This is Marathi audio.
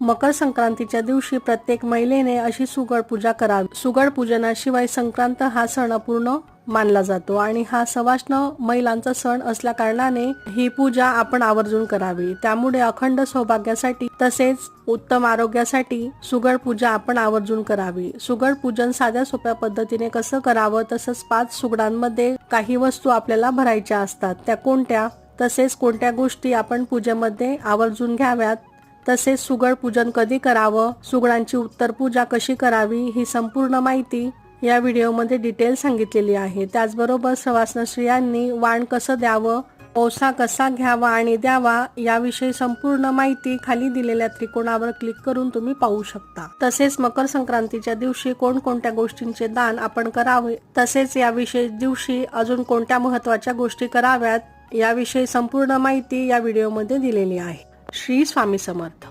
मकर संक्रांतीच्या दिवशी प्रत्येक महिलेने अशी सुगड पूजा करावी. सुगड पूजनाशिवाय संक्रांत हा सण अपूर्ण मानला जातो आणि हा सवाष्ण महिलांचा सण असल्या कारणाने ही पूजा आपण आवर्जून करावी. त्यामुळे अखंड सौभाग्यासाठी तसेच उत्तम आरोग्यासाठी सुगड पूजा आपण आवर्जून करावी. सुगड पूजन साध्या सोप्या पद्धतीने कसं करावं तसंच पाच सुगडांमध्ये काही वस्तू आपल्याला भरायच्या असतात. त्या कोणत्या? तसेच कोणत्या गोष्टी आपण पूजेमध्ये आवर्जून घ्याव्यात? तसेच सुगड पूजन कधी करावं सुगडांची उत्तर पूजा कशी करावी ही संपूर्ण माहिती या व्हिडिओमध्ये डिटेल सांगितलेली आहे. त्याचबरोबर सवासण स्त्रियांनी वाण कसं द्यावं ओसा कसा घ्यावा आणि द्यावा याविषयी संपूर्ण माहिती खाली दिलेल्या त्रिकोणावर क्लिक करून तुम्ही पाहू शकता. तसेच मकर संक्रांतीच्या दिवशी कोणकोणत्या गोष्टींचे दान आपण करावे तसेच या विशेष दिवशी अजून कोणत्या महत्त्वाच्या गोष्टी कराव्यात याविषयी संपूर्ण माहिती या व्हिडिओमध्ये दिलेली आहे. श्री स्वामी समर्थ.